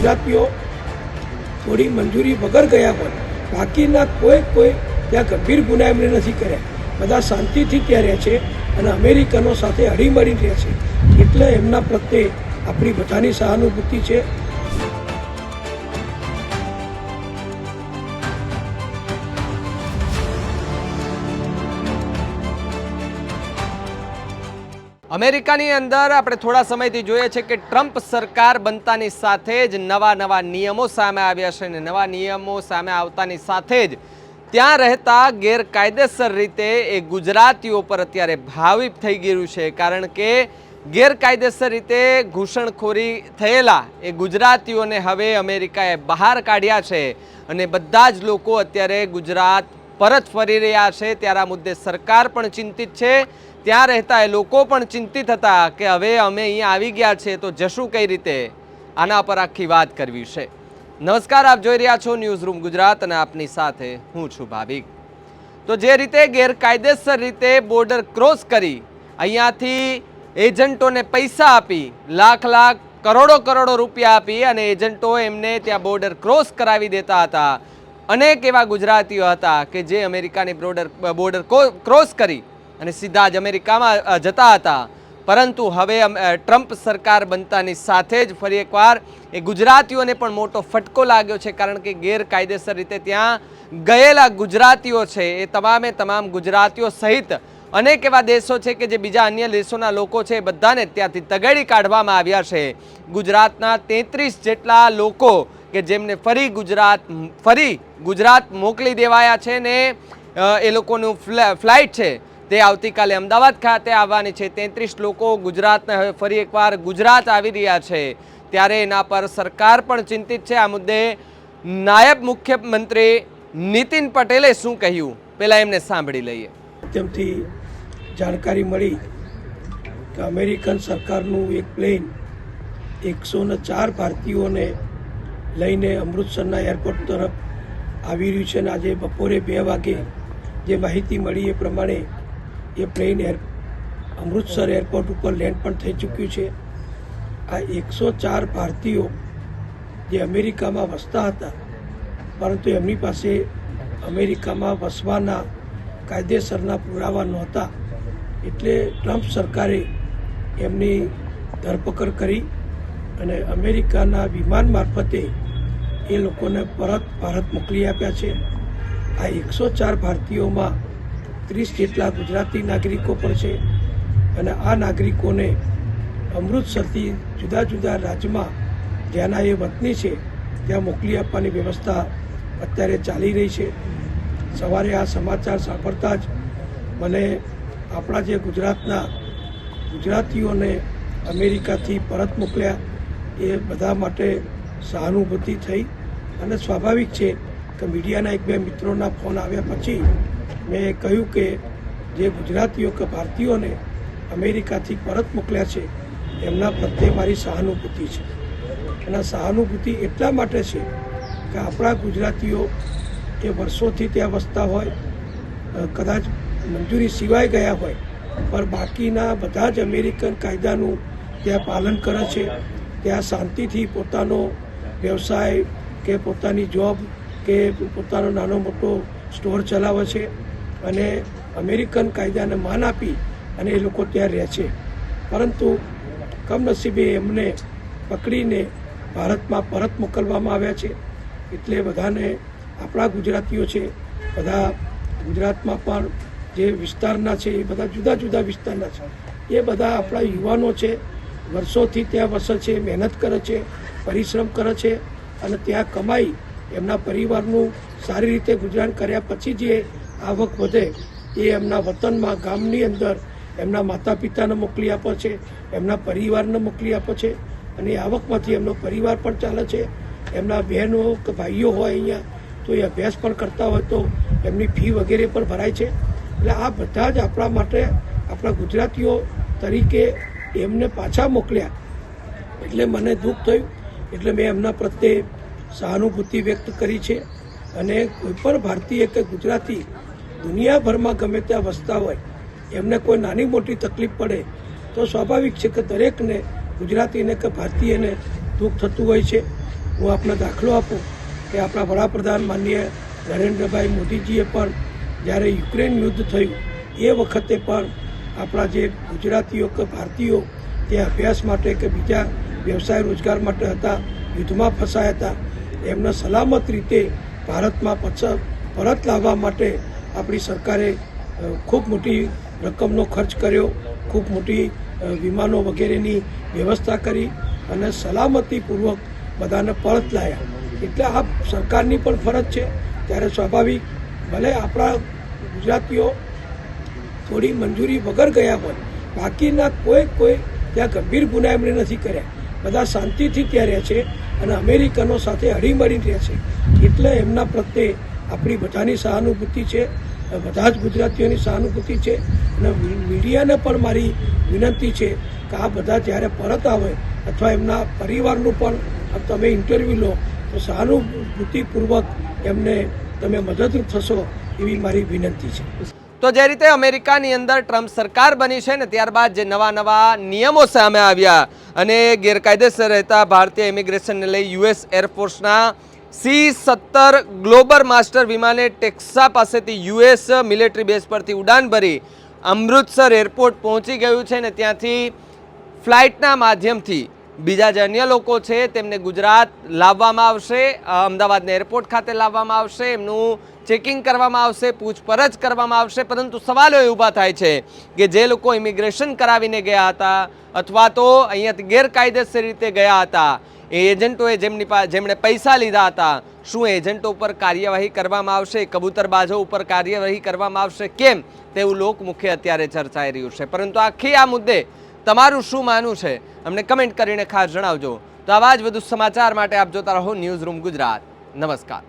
ગુજરાતીઓ થોડી મંજૂરી વગર ગયા હોય. બાકીના કોઈ કોઈ ત્યાં ગંભીર ગુના એમણે નથી કર્યા. બધા શાંતિથી ત્યાં રહે છે અને અમેરિકનો સાથે હળીમળી રહે છે. એટલે એમના પ્રત્યે આપણી બધાની સહાનુભૂતિ છે. અમેરિકાની અંદર આપણે થોડા સમયથી જોઈએ છે કે ટ્રમ્પ સરકાર બનતાની સાથે જ નવા નવા નિયમો સામે આવ્યા છે અને નવા નિયમો સામે આવતાની સાથે જ ત્યાં રહેતા ગેરકાયદેસર રીતે એ ગુજરાતીઓ પર અત્યારે ભાવિત થઈ ગયું છે. કારણ કે ગેરકાયદેસર રીતે ઘૂસણખોરી થયેલા એ ગુજરાતીઓને હવે અમેરિકાએ બહાર કાઢ્યા છે અને બધા જ લોકો અત્યારે ગુજરાત પરત ફરી રહ્યા છે. ત્યારે આ મુદ્દે સરકાર પણ ચિંતિત છે. ત્યાં રહેતા એ લોકો પણ ચિંતિત હતા કે હવે અમે અહીંયા આવી ગયા છે તો જશું કઈ રીતે? આના પર આખી વાત કરવી છે. નમસ્કાર, આપ જોઈ રહ્યા છો ન્યૂઝ રૂમ ગુજરાત અને આપની સાથે હું છું ભાવિક. તો જે રીતે ગેરકાયદેસર રીતે બોર્ડર ક્રોસ કરી, અહીંયાથી એજન્ટોને પૈસા આપી, લાખ લાખ, કરોડો કરોડો રૂપિયા આપી અને એજન્ટો એમને ત્યાં બોર્ડર ક્રોસ કરાવી દેતા હતા. અનેક એવા ગુજરાતીઓ હતા કે જે અમેરિકાની બોર્ડર બોર્ડર ક્રોસ કરી અને સીધા જ અમેરિકામાં જતા હતા. પરંતુ હવે ટ્રમ્પ સરકાર બનતાની સાથે જ ફરી એકવાર એ ગુજરાતીઓને પણ મોટો ફટકો લાગ્યો છે, કારણ કે ગેરકાયદેસર રીતે ત્યાં ગયેલા ગુજરાતીઓ છે. એ તમામે તમામ ગુજરાતીઓ સહિત અનેક એવા દેશો છે કે જે બીજા અન્ય દેશોના લોકો છે, એ બધાને ત્યાંથી તગેડી કાઢવામાં આવ્યા છે. ગુજરાતના તેત્રીસ જેટલા લોકો કે જેમને ફરી ગુજરાત ફરી ગુજરાત મોકલી દેવાયા છે ને એ લોકોનું ફ્લાઇટ છે. તે આવતીકાલે અમદાવાદ ખાતે આવવાની છે. તેત્રીસ લોકો ગુજરાતને હવે ફરી એકવાર ગુજરાત આવી રહ્યા છે. ત્યારે એના પર સરકાર પણ ચિંતિત છે. આ મુદ્દે નાયબ મુખ્યમંત્રી નીતિન પટેલે શું કહ્યું? પહેલાં એમને સાંભળી લઈએ. માધ્યમથી જાણકારી મળી કે અમેરિકન સરકારનું એક પ્લેન એકસો ચાર ભારતીયોને લઈને અમૃતસરના એરપોર્ટ તરફ આવી રહ્યું છે અને આજે બપોરે બે વાગે જે માહિતી મળી એ પ્રમાણે એ પ્લેન એર અમૃતસર એરપોર્ટ ઉપર લેન્ડ પણ થઈ ચૂક્યું છે. આ એકસો ચાર ભારતીયો જે અમેરિકામાં વસતા હતા, પરંતુ એમની પાસે અમેરિકામાં વસવાના કાયદેસરના પુરાવા નહોતા, એટલે ટ્રમ્પ સરકારે એમની ધરપકડ કરી અને અમેરિકાના વિમાન મારફતે એ લોકોને પરત ભારત મોકલી આપ્યા છે. આ એકસો ચાર ભારતીયોમાં ત્રીસ જેટલા ગુજરાતી નાગરિકો પણ છે અને આ નાગરિકોને અમૃતસરથી જુદા જુદા રાજ્યમાં જ્યાંના એ વતની છે, ત્યાં મોકલી આપવાની વ્યવસ્થા અત્યારે ચાલી રહી છે. સવારે આ સમાચાર સાંભળતા જ મને આપણા જે ગુજરાતના ગુજરાતીઓને અમેરિકાથી પરત મોકલ્યા, એ બધા માટે સહાનુભૂતિ થઈ. અને સ્વાભાવિક છે કે મીડિયાના એક બે મિત્રોના ફોન આવ્યા પછી મેં કહ્યું કે જે ગુજરાતીઓ કે ભારતીયોને અમેરિકાથી પરત મોકલ્યા છે, એમના પ્રત્યે મારી સહાનુભૂતિ છે. એના સહાનુભૂતિ એટલા માટે છે કે આપણા ગુજરાતીઓ એ વર્ષોથી ત્યાં વસતા હોય કદાચ મંજૂરી સિવાય ગયા હોય, પણ બાકીના બધા જ અમેરિકન કાયદાનું ત્યાં પાલન કરે છે. ત્યાં શાંતિથી પોતાનો વ્યવસાય કે પોતાની જોબ કે પોતાનો નાનો મોટો સ્ટોર ચલાવે છે અને અમેરિકન કાયદાને માન આપી અને એ લોકો ત્યાં રહે છે. પરંતુ કમનસીબે એમને પકડીને ભારતમાં પરત મોકલવામાં આવ્યા છે. એટલે બધાને આપણા ગુજરાતીઓ છે, બધા ગુજરાતમાં પણ જે વિસ્તારના છે, એ બધા જુદા જુદા વિસ્તારના છે. એ બધા આપણા યુવાનો છે, વર્ષોથી ત્યાં વસે છે, મહેનત કરે છે, પરિશ્રમ કરે છે અને ત્યાં કમાઈ એમના પરિવારનું સારી રીતે ગુજરાન કર્યા પછી જે આવક વધે, એ એમના વતનમાં, ગામની અંદર એમના માતા પિતાને મોકલી આપે છે, એમના પરિવારને મોકલી આપે છે અને આવકમાંથી એમનો પરિવાર પણ ચાલે છે. એમના બહેનો કે ભાઈઓ હોય અહીંયા, તો એ અભ્યાસ પણ કરતા હોય તો એમની ફી વગેરે પણ ભરાય છે. એટલે આ બધા જ આપણા માટે આપણા ગુજરાતીઓ તરીકે એમને પાછા મોકલ્યા. એટલે મને દુઃખ થયું, એટલે મેં એમના પ્રત્યે સહાનુભૂતિ વ્યક્ત કરી છે અને કોઈ પણ ભારતીય કે ગુજરાતી દુનિયાભરમાં ગમે ત્યાં વસતા હોય, એમને કોઈ નાની મોટી તકલીફ પડે, તો સ્વાભાવિક છે કે દરેકને ગુજરાતીને કે ભારતીયને દુઃખ થતું હોય છે. હું આપને દાખલો આપું કે આપણા વડાપ્રધાન માનનીય નરેન્દ્રભાઈ મોદીજીએ પણ જ્યારે યુક્રેન યુદ્ધ થયું, એ વખતે પણ આપણા જે ગુજરાતીઓ કે ભારતીયો તે અભ્યાસ માટે કે બીજા વ્યવસાય રોજગાર માટે હતા, યુદ્ધમાં ફસાયા હતા એમને સલામત રીતે ભારતમાં પાછા, પરત લાવવા માટે આપણી સરકારે ખૂબ મોટી રકમનો ખર્ચ કર્યો. ખૂબ મોટી વિમાનો વગેરેની વ્યવસ્થા કરી અને સલામતીપૂર્વક બધાને પરત લાયા. એટલે આ સરકારની પણ ફરજ છે. ત્યારે સ્વાભાવિક, ભલે આપણા ગુજરાતીઓ થોડી મંજૂરી વગર ગયા હોય, બાકીના કોઈ કોઈ ત્યાં ગંભીર ગુના એમણે નથી કર્યા. બધા શાંતિથી ત્યાં રહે છે. અને અમેરિકનો સાથે હળીમળી રહે છે એટલે એમના પ્રત્યે આપણી બધાની સહાનુભૂતિ છે, બધા જ ગુજરાતીઓની સહાનુભૂતિ છે. અને મીડિયાને પણ મારી વિનંતી છે કે આ બધા જ્યારે પરત આવે અથવા એમના પરિવારનું પણ તમે ઇન્ટરવ્યૂ લો, તો સહાનુભૂતિપૂર્વક એમને તમે મદદરૂપ થશો એવી મારી વિનંતી છે. તો જે રીતે અમેરિકાની અંદર ટ્રમ્પ સરકાર બની છે ને ત્યારબાદ જે નવા નવા નિયમો સામે આવ્યા અને ગેરકાયદેસર રહેતા ભારતીય ઇમિગ્રેશનને લઈ યુએસ એરફોર્સના સી સત્તર ગ્લોબલ માસ્ટર વિમાને ટેક્સા પાસેથી યુએસ મિલિટરી બેઝ પરથી ઉડાન ભરી અમૃતસર એરપોર્ટ પહોંચી ગયું છે ને ત્યાંથી ફ્લાઇટના માધ્યમથી બીજા જે અન્ય લોકો છે, તેમને ગુજરાત લાવવામાં આવશે અમદાવાદના એરપોર્ટ ખાતે લાવવામાં આવશે, એમનું ચેકિંગ કરવામાં આવશે, પૂછપરછ કરવામાં આવશે, પરંતુ સવાલો એ ઊભા થાય છે કે જે લોકો ઇમિગ્રેશન કરાવીને ગયા હતા અથવા તો અહીંયાથી ગેરકાયદેસર રીતે ગયા હતા, એ એજન્ટોએ જેમની પા, જેમણે પૈસા લીધા હતા, શું એજન્ટો ઉપર કાર્યવાહી કરવામાં આવશે, કબૂતરબાજો ઉપર કાર્યવાહી કરવામાં આવશે, કેમ, તેવું લોકમુખ્ય અત્યારે ચર્ચાઈ રહ્યું છે. પરંતુ આખી આ મુદ્દે તમારું શું માનવું છે? અમને કમેન્ટ કરીને ખાસ જણાવજો. તો આવા જ વધુ સમાચાર માટે આપ જોતા રહો ન્યૂઝ રૂમ ગુજરાત. નમસ્કાર.